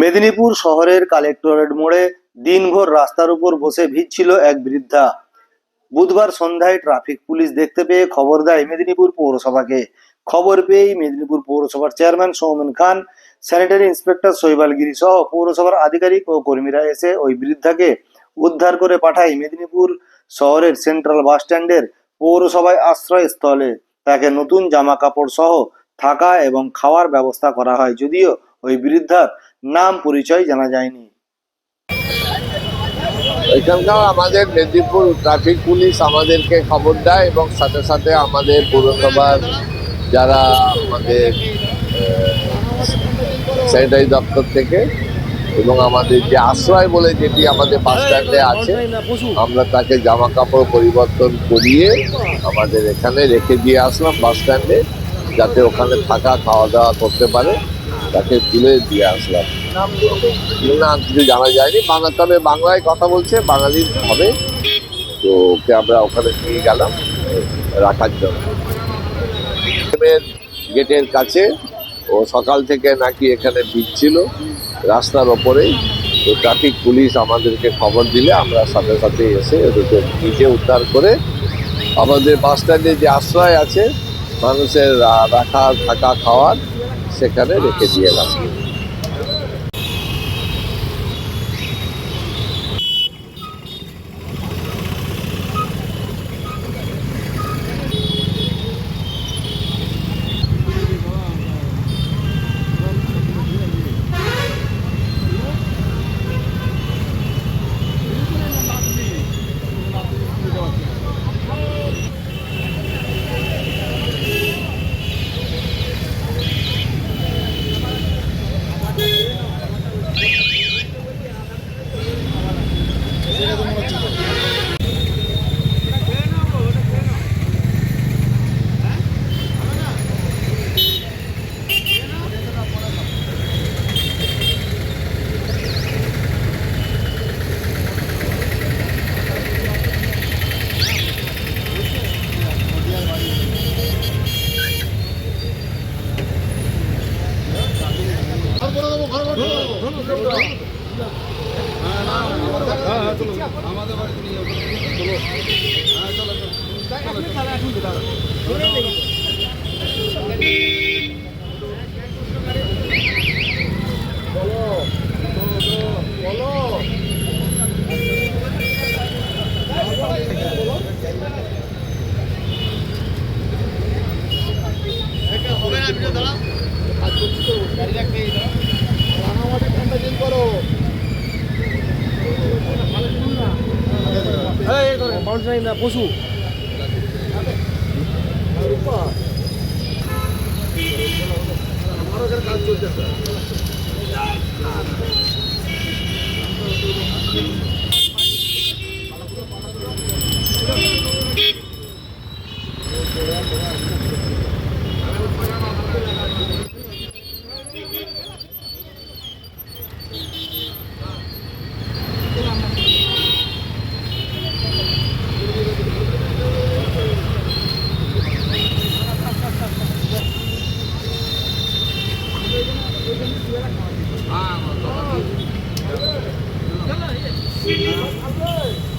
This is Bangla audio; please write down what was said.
মেদিনীপুর শহরের কালেক্টরেট মোড়ে দিনভর রাস্তার উপর বসে ভিড়ছিল এক বৃদ্ধা। বুধবার সন্ধ্যায় ট্রাফিক পুলিশ দেখতে পেয়ে খবর দেয় মেদিনীপুর পৌরসভাকে। খবর পেয়েই মেদিনীপুর পৌরসভার chairman Soumen Khan, sanitary inspector Saibal Giri সহ পৌরসভার আধিকারিক ও কর্মীরা এসে ওই বৃদ্ধাকে উদ্ধার করে পাঠায় মেদিনীপুর শহরের সেন্ট্রাল বাস স্ট্যান্ডের পৌরসভায় আশ্রয়স্থলে। তাকে নতুন জামা কাপড় সহ থাকা এবং খাওয়ার ব্যবস্থা করা হয়। যদিও ওই বৃদ্ধার নাম পরিচয় জানা যায়নি। এখানকার আমাদের মেদিনীপুর ট্রাফিক পুলিশ আমাদেরকে খবর দেয় এবং সাথে সাথে আমাদের পৌরসভার যারা আমাদের স্যানিটারি দপ্তর থেকে এবং আমাদের যে আশ্রয় বলে যেটি আমাদের বাস স্ট্যান্ডে আছে, আমরা তাকে জামা কাপড় পরিবর্তন করিয়ে আমাদের এখানে রেখে দিয়ে আসলাম বাস স্ট্যান্ডে যাতে ওখানে থাকা, খাওয়া দাওয়া করতে পারে। তাকে তুলে দিয়ে আসলাম। না, কিছু জানা যায়নি। বাংলা, তবে বাংলায় কথা বলছে, বাঙালি হবে। তো ওকে আমরা ওখানে নিয়ে গেলাম, রাখার জন্য। গেটের কাছে, ও সকাল থেকে নাকি এখানে ভিড় ছিল, রাস্তার ওপরেই। তো ট্রাফিক পুলিশ আমাদেরকে খবর দিলে আমরা সাথে সাথে এসে ওদেরকে নিজে উদ্ধার করে আমাদের বাস স্ট্যান্ডে যে আশ্রয় আছে, মানুষের রাখা, থাকা, খাওয়ার seca de que llevan. সেরকম মনে হচ্ছিল আমাদের বাড়িতে নিয়ে চলো হ্যাঁ চলো। বলো হবে না ভিডিও দাঁড়াও কাজ করছি তো গাড়ি রাখতে সেখানে রেখে দিয়ে এলাম পশু 啊，我走。走，